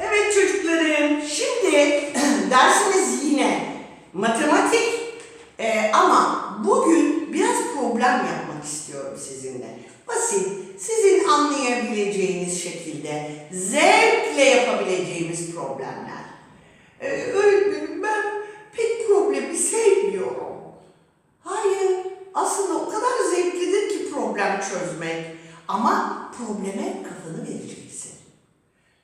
Evet çocuklarım, şimdi dersimiz yine matematik Ee, ama bugün biraz problem yapmak istiyorum sizinle. Basit, sizin anlayabileceğiniz şekilde zevkle yapabileceğimiz problemler. Ee, öğretmenim ben pek problemi sevmiyorum. Hayır, aslında o kadar zevklidir ki problem çözmek. Ama probleme kafanı vereceksin.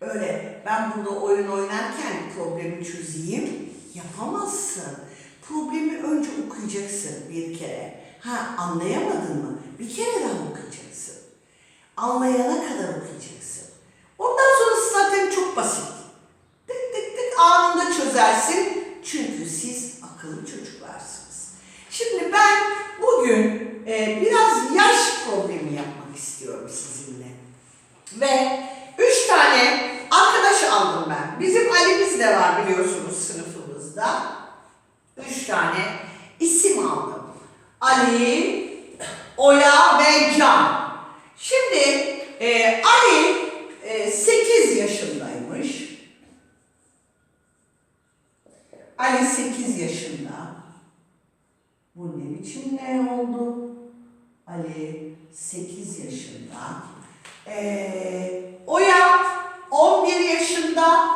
Öyle ben burada oyun oynarken problemi çözeyim yapamazsın. Problemi önce okuyacaksın bir kere. Ha anlayamadın mı? Bir kere daha okuyacaksın. Anlayana kadar okuyacaksın. Ondan sonrası zaten çok basit. Tık tık tık anında çözersin. Çünkü siz akıllı çocuklarsınız. Şimdi ben bugün e, biraz yaş problemi yapmak istiyorum sizinle. Ve üç tane arkadaş aldım ben. Bizim Ali'miz de var biliyorsunuz sınıfımızda. Üç tane isim aldım. Ali, Oya ve Can. Şimdi e, Ali e, 8 yaşındaymış. Ali 8 yaşında. Biçim ne oldu? Ali 8 yaşında. Ee, Oya 11 yaşında.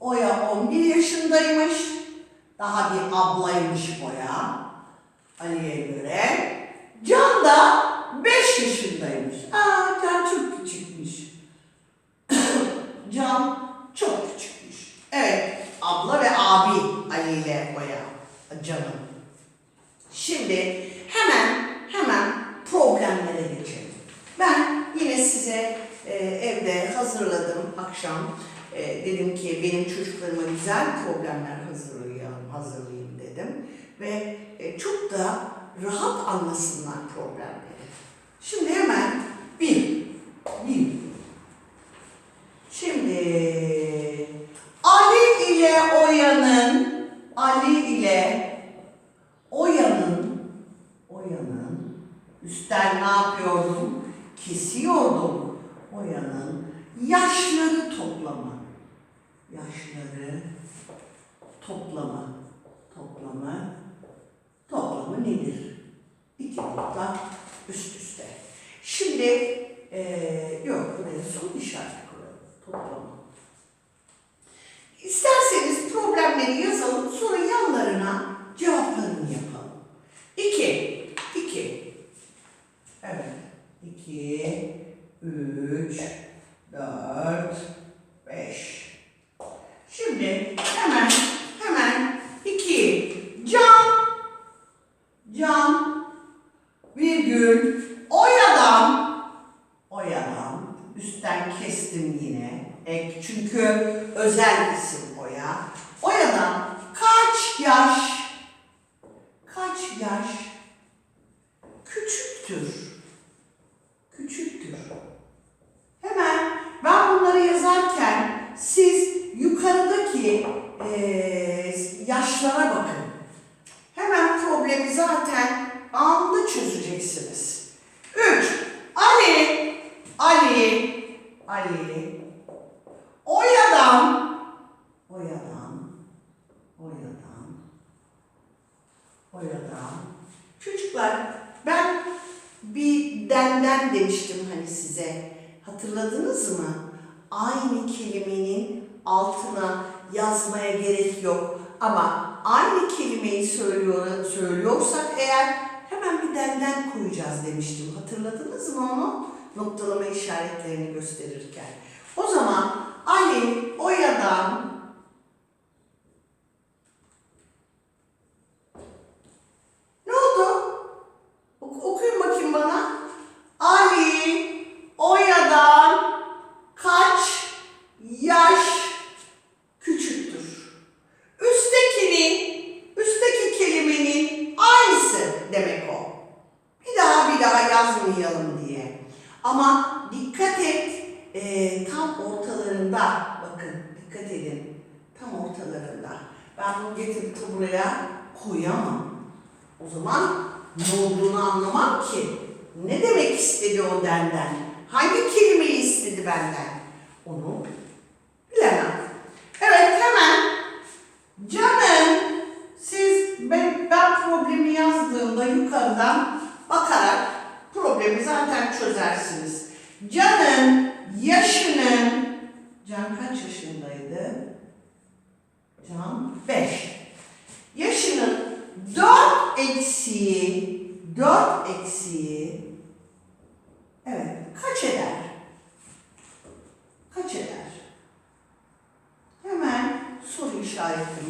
Oya 11 yaşındaymış. Daha bir ablaymış Oya. Ali'ye göre. Can da 5 yaşındaymış. Aa Can çok küçükmüş. Can çok küçükmüş. Evet, abla ve abi Ali ile Oya. Canım. Şimdi hemen hemen problemlere geçelim. Ben yine size e, evde hazırladım akşam. E, dedim ki benim çocuklarıma güzel problemler hazırlayalım, hazırlayayım dedim. Ve e, çok da rahat anlasınlar problemleri. Şimdi hemen bir, bir. Şimdi Ali ile Oya'nın, Ali ile Oya'nın üstten ne yapıyordum? Kesiyordum. Oya'nın yaşları toplama. Yaşları toplama. Toplama. Toplamı nedir? İki nokta üst üste. Şimdi eee yok buraya son işaret koyalım. Toplama. İsterseniz problemleri yazalım, sonra yanlarına cevaplarını yapalım. İki, iki. Evet, iki, üç, dört, beş. Şimdi hemen, hemen iki. Can, can, virgül, oyadan, oyadan, üstten kestim yine. Ek çünkü özel isim oya. Oyadan kaç yaş, kaç yaş küçüktür? Küçüktür. Hemen ben bunları yazarken siz yukarıdaki eee, yaşlara bakın. Hemen problemi zaten anında çözeceksiniz. Üç. Ali, Ali, Ali, Oya'dan, Oya'dan, Oya'dan, Oya'dan. Çocuklar ben bir denden demiştim hani size. Hatırladınız mı? Aynı kelimenin altına yazmaya gerek yok. Ama aynı kelimeyi söylüyor, söylüyorsak eğer hemen bir denden koyacağız demiştim. Hatırladınız mı onu? Noktalama işaretlerini gösterirken. O zaman Ali Oya'dan Ne oldu? Ok- okuyun bakayım bana. Ali Oya'dan kaç yaş küçüktür? Üsttekinin, üstteki kelimenin aynısı demek o. Bir daha bir daha yazmayalım diye. Ama dikkat et, e, tam ortalarında, bakın dikkat edin, tam ortalarında. Ben bunu getirip buraya koyamam. O zaman ne olduğunu anlamam ki. Ne demek istedi o denden? Hangi kelimeyi istedi benden? Onu Can'ın yaşının Can kaç yaşındaydı? Can 5. Yaşının 4 eksiği 4 eksiği evet kaç eder? Kaç eder? Hemen soru işaretini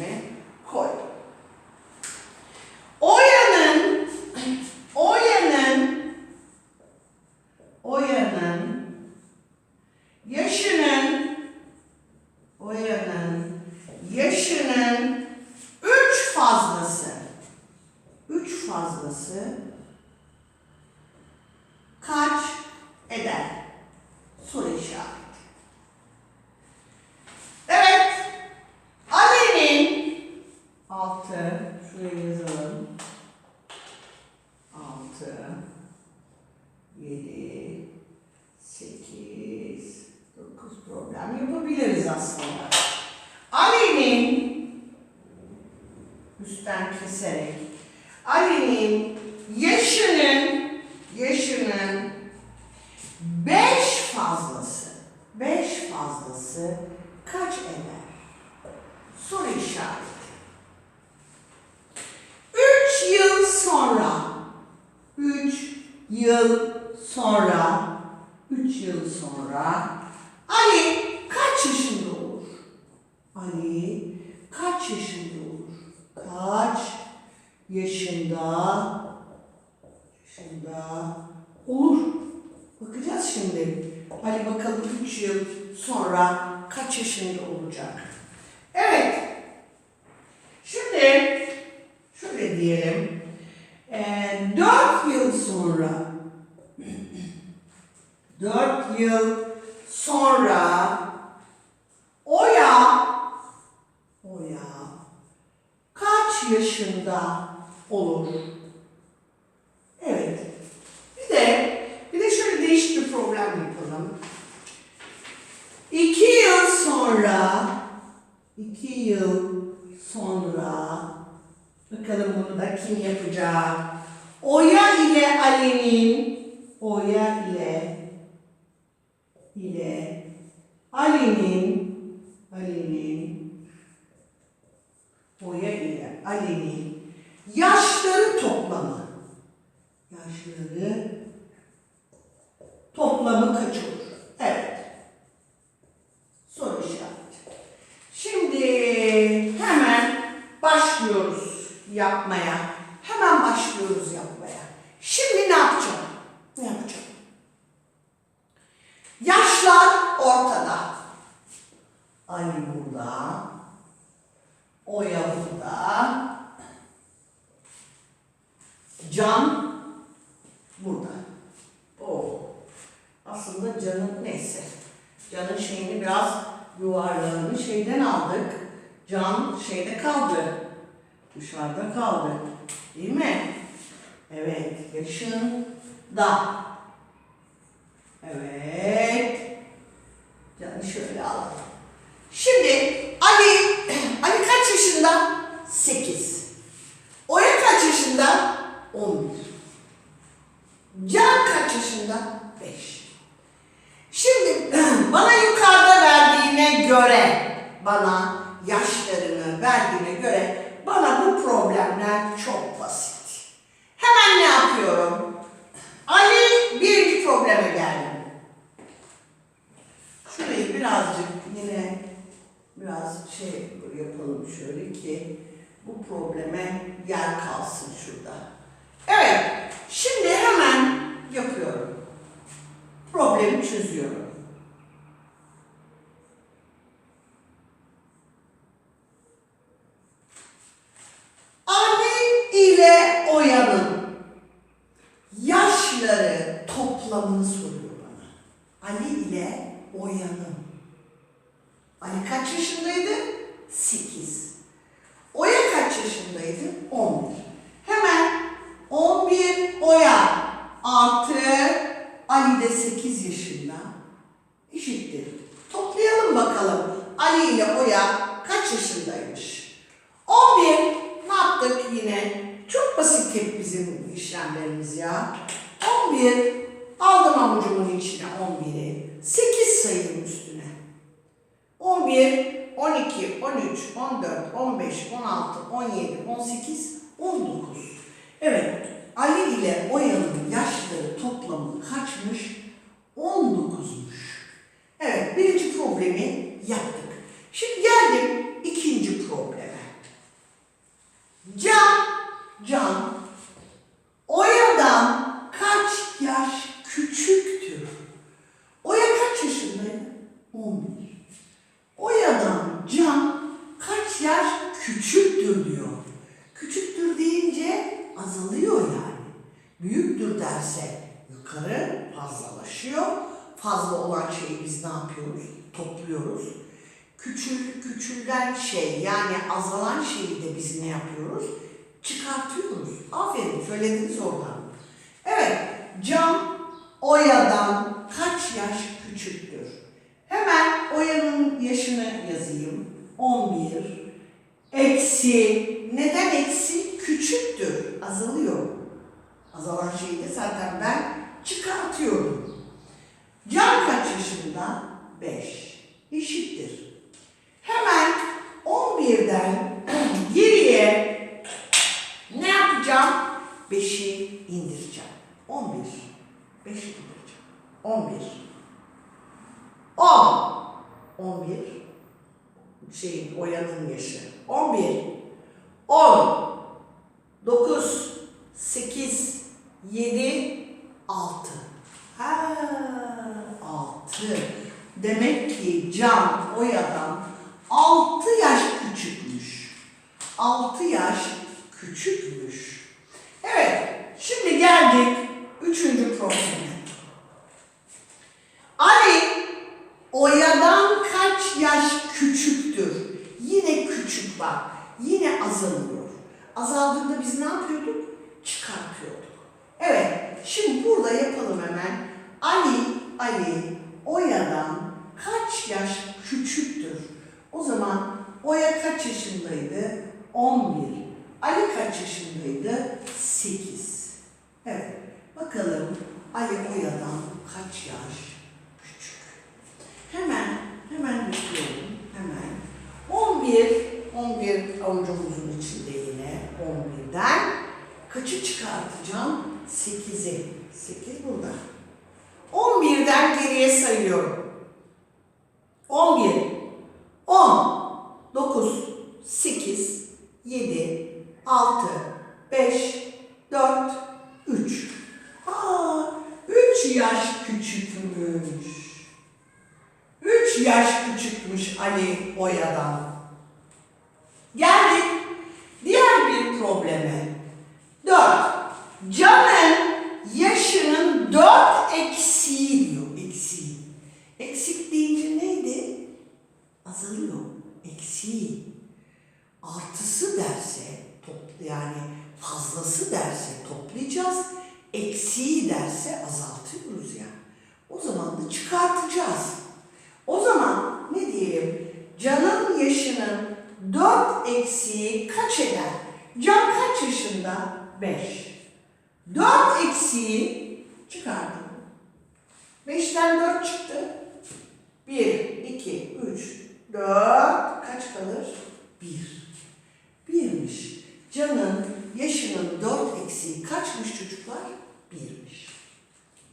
evangelização. Yaşında yaşında olur? Bakacağız şimdi. Ali bakalım 3 yıl sonra kaç yaşında olacak? Evet. Şimdi şöyle diyelim. 4 yıl sonra 4 yıl sonra Oya Oya kaç yaşında olur? Evet. Bir de bir de şöyle değişik bir problem yapalım. İki yıl sonra iki yıl sonra bakalım bunu da kim yapacak? Oya ile Ali'nin Oya ile ile Ali'nin Ali'nin Oya ile Ali'nin yaşları toplamı yaşları toplamı kaç olur? Evet. Soru işareti. Şimdi hemen başlıyoruz yapmaya. Hemen başlıyoruz yapmaya. Şimdi ne yapacağım? Ne yapacağım? Yaşlar ortada. Ali burada. Oya burada. Can burada. O. Aslında canın neyse. Canın şeyini biraz yuvarlağını şeyden aldık. Can şeyde kaldı. Dışarıda kaldı. Değil mi? Evet. Yaşında. Evet. Canı şöyle alalım. Şimdi Ali, Ali kaç yaşında? 8. Oya kaç yaşında? 11. Can kaç yaşında? 5. Şimdi bana yukarıda verdiğine göre, bana yaşlarını verdiğine göre bana bu problemler çok basit. Hemen ne yapıyorum? Ali birinci probleme geldim. Şurayı birazcık yine biraz şey yapalım şöyle ki bu probleme yer kalsın şurada. Evet, şimdi hemen yapıyorum. Problemi çözüyorum. Ali ile Oya'nın yaşları toplamını soruyor bana. Ali ile Oya'nın. Ali kaç yaşındaydı? 8. Oya kaç yaşındaydı? 11. Hemen 11 Oya artı Ali de 8 yaşında eşittir. Toplayalım bakalım. Ali ile Oya kaç yaşındaymış? 11 ne yaptık yine? Çok basit hep bizim işlemlerimiz ya. 11 aldım avucumun içine 11'i. 8 sayım üstüne. 11 12, 13, 14, 15, 16, 17, 18, 19. Evet, Ali ile Oya'nın yaşları toplamı kaçmış? 19'muş. Evet, birinci problemi yaptık. Şimdi geldim ikinci probleme. Can, Can, Oya'dan kaç yaş küçüktür? Oya kaç yaşındaydı? 11. Oya'dan Can kaç yaş küçüktür diyor. Küçüktür deyince azalıyor yani. Büyüktür derse yukarı fazlalaşıyor. Fazla olan şeyi biz ne yapıyoruz? Topluyoruz. Küçül, küçülen şey yani azalan şeyi de biz ne yapıyoruz? Çıkartıyoruz. Aferin söylediniz oradan. Evet, Can Oya'dan kaç yaş küçüktür? Hemen Oya'nın yaşını yazayım. 11 eksi neden eksi küçüktür azalıyor. Azalan şeyi de zaten ben çıkartıyorum. Can kaç yaşında? 5. Eşittir. Hemen 11'den geriye ne yapacağım? 5'i indireceğim. 11. 5 indireceğim. 11. 10. 11. Şeyin, Oya'nın yaşı. 11. 10. 9. 8. 7. 6. Ha, 6. Demek ki Can Oya'dan 6 yaş küçükmüş. 6 yaş küçükmüş. Evet, şimdi geldik üçüncü probleme. Ali Oya'dan kaç yaş küçüktür? Yine küçük bak. Yine azalıyor. Azaldığında biz ne yapıyorduk? Çıkartıyorduk. Evet. Şimdi burada yapalım hemen. Ali, Ali Oya'dan kaç yaş küçüktür? O zaman Oya kaç yaşındaydı? 11. Ali kaç yaşındaydı? 8. Evet. Bakalım Ali Oya'dan kaç yaş küçük? Hemen, hemen yapıyorum. Hemen. 11, 11 avucumuzun içinde yine 11'den kaçı çıkartacağım? 8'i. 8 burada. 11'den geriye sayıyorum. 11, 10, 9, 8, 7, 6, 5, 4, 3. Aa, 3 yaş küçükmüş. 3 yaş küçükmüş Ali Oya'dan. Geldik diğer bir probleme. 4. Can'ın yaşının 4 eksiği diyor. Eksiği. Eksik deyince neydi? Azalıyor. Eksiği. Artısı derse toplu yani fazlası derse toplayacağız. Eksiği derse azaltıyoruz ya. O zaman da çıkartacağız. O zaman ne diyelim? Can'ın yaşının 4 eksiği kaç eder? Can kaç yaşında? 5. 4 eksiği çıkardım. 5'ten 4 çıktı. 1, 2, 3, 4 kaç kalır? 1. 1'miş. Can'ın yaşının 4 eksiği kaçmış çocuklar? 1'miş.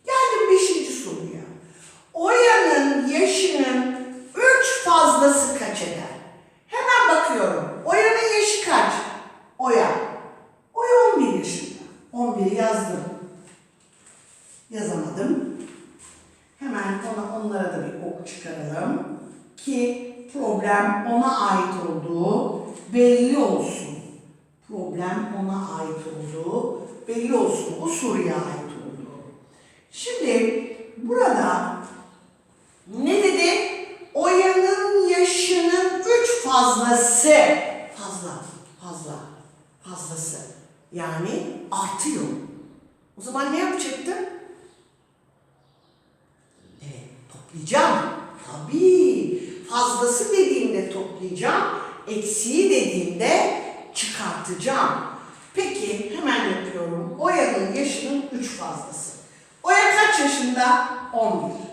Geldim 5. soruya. Oya'nın yaşının 3 fazlası kaç eder? Hemen bakıyorum. Oya'nın yaşı kaç? Oya. Oya 11 yaşında. 11'i yazdım. Yazamadım. Hemen ona, onlara da bir ok çıkaralım. Ki problem ona ait olduğu belli olsun. Problem ona ait olduğu belli olsun. O soruya ait olduğu. Şimdi burada ne dedi? Oya'nın yaşının üç fazlası. Fazla, fazla, fazlası. Yani artıyor. O zaman ne yapacaktım? Evet, toplayacağım. Tabii. Fazlası dediğimde toplayacağım. Eksiği dediğimde çıkartacağım. Peki hemen yapıyorum. Oya'nın yaşının üç fazlası. Oya kaç yaşında? 11.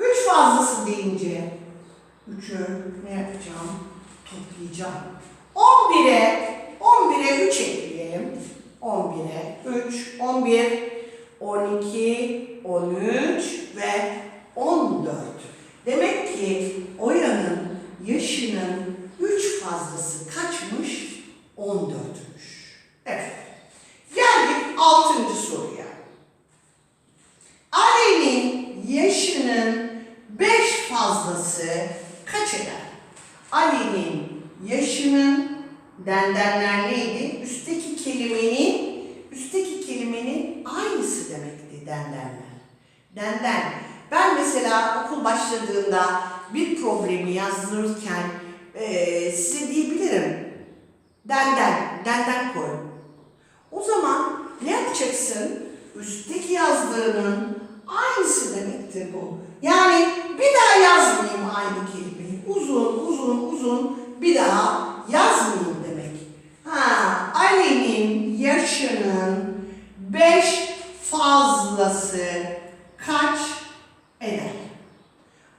Üç fazlası deyince 3'ü ne yapacağım? Toplayacağım. 11'e 11'e 3 ekleyelim. 11'e 3, 11, 12, 13 ve 14. Demek ki Oya'nın yaşının 3 fazlası kaçmış? 14'müş. Evet. Geldik 6. soruya. Ali'nin yaşının 5 fazlası kaç eder? Ali'nin yaşının dendenler neydi? Üstteki kelimenin üstteki kelimenin aynısı demekti dendenler. Denden. Ben mesela okul başladığında bir problemi yazdırırken eee, size diyebilirim. Denden, denden koy. O zaman ne yapacaksın? Üstteki yazdığının aynısı demektir bu. Yani bir daha yazmayayım aynı kelimeyi. Uzun, uzun, uzun bir daha yazmayayım demek. Ha, Ali'nin yaşının beş fazlası kaç eder?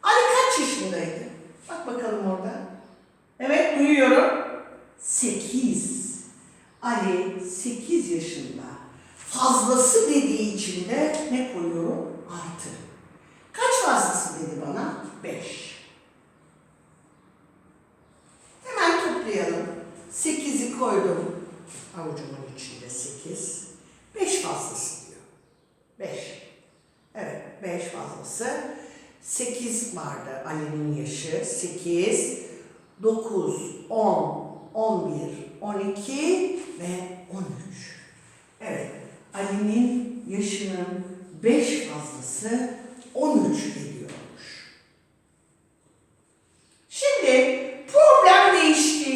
Ali kaç yaşındaydı? Bak bakalım orada. Evet duyuyorum. Sekiz. Ali 8 yaşında. Fazlası dediği için de ne koyuyorum? Artı. Kaç fazlası dedi bana? 5. Hemen toplayalım. 8'i koydum. Avucumun içinde 8. 5 fazlası diyor. 5. Evet 5 fazlası. 8 vardı Ali'nin yaşı. 8, 9, 10, 11, 12 ve 13. Evet, Ali'nin yaşının 5 fazlası 13 ediyormuş. Şimdi problem değişti.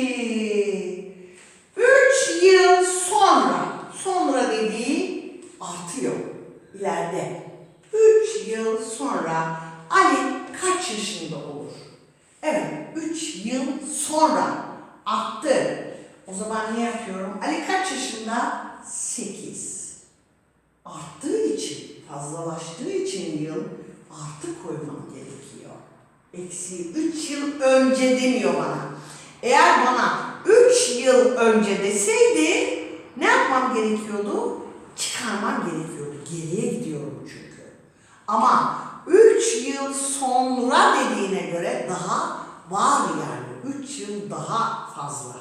3 yıl sonra, sonra dediği artıyor ileride. 3 yıl sonra Ali kaç yaşında olur? Evet, 3 yıl sonra arttı. O zaman ne yapıyorum? Ali kaç yaşında? 8. Arttığı için, fazlalaştığı için yıl artı koymam gerekiyor. Eksi 3 yıl önce demiyor bana. Eğer bana 3 yıl önce deseydi ne yapmam gerekiyordu? Çıkarmam gerekiyordu. Geriye gidiyorum çünkü. Ama 3 yıl sonra dediğine göre daha var yani. 3 yıl daha fazla.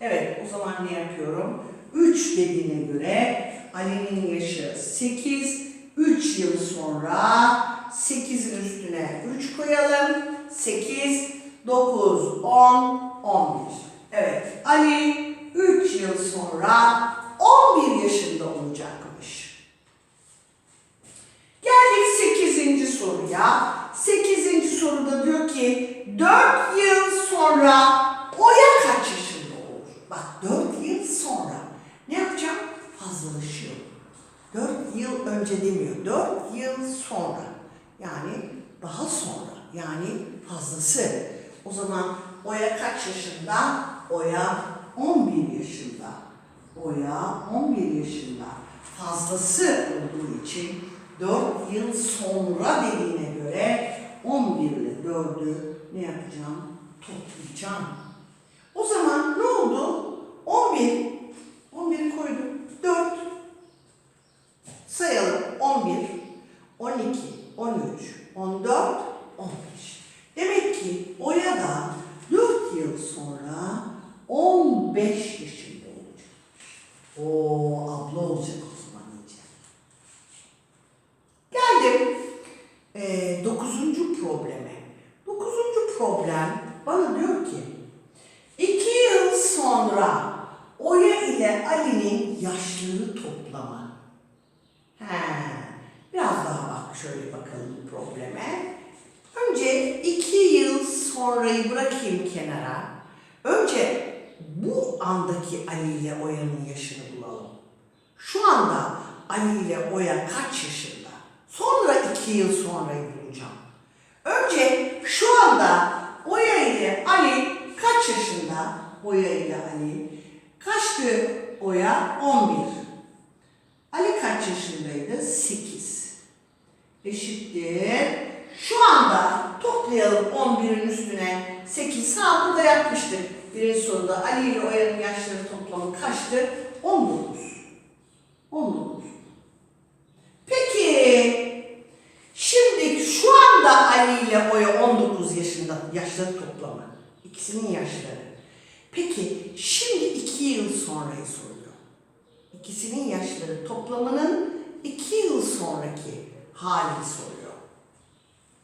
Evet o zaman ne yapıyorum? 3 dediğine göre Ali'nin yaşı 8. 3 yıl sonra 8'in üstüne 3 koyalım. 8, 9, 10, 11. Evet Ali 3 yıl sonra 11 yaşında olacakmış. Geldik 8. soruya. 8. soruda diyor ki 4 yıl sonra Oya kaç yaşında olur? Bak 4 yıl sonra. Ne yapacağım? Fazlalaşıyor. 4 yıl önce demiyor. 4 yıl sonra. Yani daha sonra. Yani fazlası. O zaman Oya kaç yaşında? Oya 11 yaşında. Oya 11 yaşında. Fazlası olduğu için 4 yıl sonra dediğine göre 11 ile 4'ü ne yapacağım? Toplayacağım. O zaman ne oldu? 11. 11'i koydum. 4. Sayalım. 11, 12, 13, 14, 15. Demek ki Oya da 4 yıl sonra 15 yaşında olacak. O abla olacak o zaman iyice. Geldim eee dokuzuncu probleme. Dokuzuncu problem bana diyor ki iki yıl sonra Oya ile Ali'nin yaşları toplama. He, biraz daha bak şöyle bakalım probleme. Önce iki yıl sonrayı bırakayım kenara. Önce bu andaki Ali ile Oya'nın yaşını bulalım. Şu anda Ali ile Oya kaç yaşında? Sonra iki yıl sonrayı bulacağım. Önce şu anda Oya ile Ali kaç yaşında? Oya ile Ali. Kaçtı Oya? 11. Ali kaç yaşındaydı? 8. Eşittir. Şu anda toplayalım 11'in üstüne 8. Ha burada yapmıştık. Birinci soruda Ali ile Oya'nın yaşları toplamı kaçtı? 19. 19. Peki, şimdi şu anda Ali ile Oya 19 yaşında yaşları toplamı. İkisinin yaşları. Peki, şimdi 2 yıl sonrayı soruyor. İkisinin yaşları toplamının 2 yıl sonraki halini soruyor.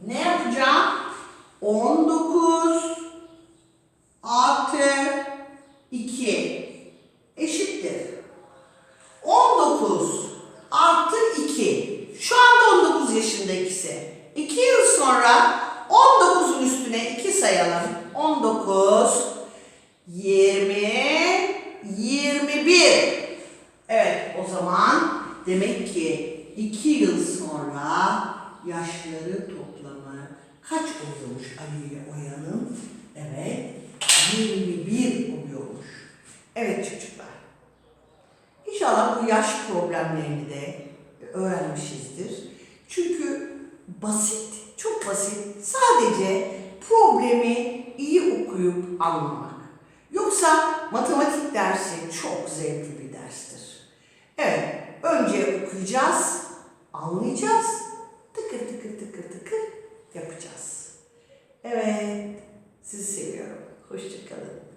Ne yapacağım? 19 artı 2 eşittir. 19 artı 2. Şu anda 19 yaşında ikisi. 2 yıl sonra 19'un üstüne 2 sayalım. 19, 20, 21. Evet o zaman demek ki 2 yıl sonra yaşları toplamı kaç oluyormuş Ali Oya'nın? Evet 21 oluyormuş. Evet çocuklar. İnşallah bu yaş problemlerini de öğrenmişizdir. Çünkü basit, çok basit. Sadece problemi iyi okuyup anlamak. Yoksa matematik dersi çok zevkli bir derstir. Evet, önce okuyacağız, anlayacağız, Evet. Sizi seviyorum. Hoşçakalın.